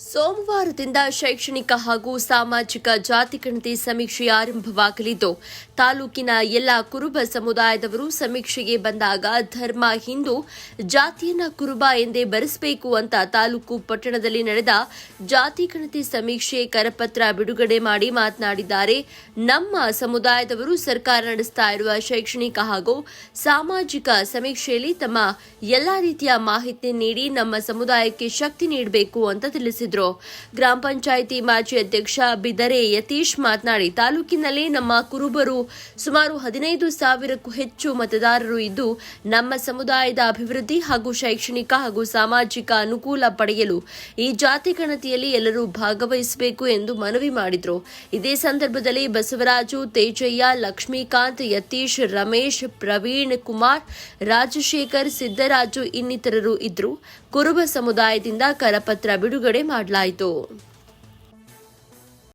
ಸೋಮವಾರದಿಂದ ಶೈಕ್ಷಣಿಕ ಹಾಗೂ ಸಾಮಾಜಿಕ ಜಾತಿ ಗಣತಿ ಸಮೀಕ್ಷೆ ಆರಂಭವಾಗಲಿದ್ದು, ತಾಲೂಕಿನ ಎಲ್ಲ ಕುರುಬ ಸಮುದಾಯದವರು ಸಮೀಕ್ಷೆಗೆ ಬಂದಾಗ ಧರ್ಮ, ಹಿಂದೂ, ಜಾತಿಯನ್ನ ಕುರುಬ ಎಂದೇ ಬರೆಸಬೇಕು ಅಂತ ತಾಲೂಕು ಪಟ್ಟಣದಲ್ಲಿ ನಡೆದ ಜಾತಿ ಗಣತಿ ಸಮೀಕ್ಷೆ ಕರಪತ್ರ ಬಿಡುಗಡೆ ಮಾಡಿ ಮಾತನಾಡಿದ್ದಾರೆ. ನಮ್ಮ ಸಮುದಾಯದವರು ಸರ್ಕಾರ ನಡೆಸ್ತಾ ಇರುವ ಶೈಕ್ಷಣಿಕ ಹಾಗೂ ಸಾಮಾಜಿಕ ಸಮೀಕ್ಷೆಯಲ್ಲಿ ತಮ್ಮ ಎಲ್ಲಾ ರೀತಿಯ ಮಾಹಿತಿ ನೀಡಿ ನಮ್ಮ ಸಮುದಾಯಕ್ಕೆ ಶಕ್ತಿ ನೀಡಬೇಕು ಅಂತ ತಿಳಿಸಿದರು ಗ್ರಾಮ ಪಂಚಾಯಿತಿ ಮಾಜಿ ಅಧ್ಯಕ್ಷ ಬಿದರೆ ಯತೀಶ್ ಮಾತನಾಡಿ, ತಾಲೂಕಿನಲ್ಲಿ ನಮ್ಮ ಕುರುಬರು ಸುಮಾರು ಹದಿನೈದು ಸಾವಿರಕ್ಕೂ ಹೆಚ್ಚು ಮತದಾರರು ಇದ್ದು, ನಮ್ಮ ಸಮುದಾಯದ ಅಭಿವೃದ್ಧಿ ಹಾಗೂ ಶೈಕ್ಷಣಿಕ ಹಾಗೂ ಸಾಮಾಜಿಕ ಅನುಕೂಲ ಪಡೆಯಲು ಈ ಜಾತಿ ಗಣತಿಯಲ್ಲಿ ಎಲ್ಲರೂ ಭಾಗವಹಿಸಬೇಕು ಎಂದು ಮನವಿ ಮಾಡಿದರು. ಇದೇ ಸಂದರ್ಭದಲ್ಲಿ ಬಸವರಾಜು, ತೇಜಯ್ಯ, ಲಕ್ಷ್ಮೀಕಾಂತ್, ಯತೀಶ್, ರಮೇಶ್, ಪ್ರವೀಣ್ ಕುಮಾರ್, ರಾಜಶೇಖರ್, ಸಿದ್ದರಾಜು ಇನ್ನಿತರರು ಇದ್ರು. ಕುರುಬ ಸಮುದಾಯದಿಂದ ಕರಪತ್ರ ಬಿಡುಗಡೆ ಮಾಡಲಾಯಿತು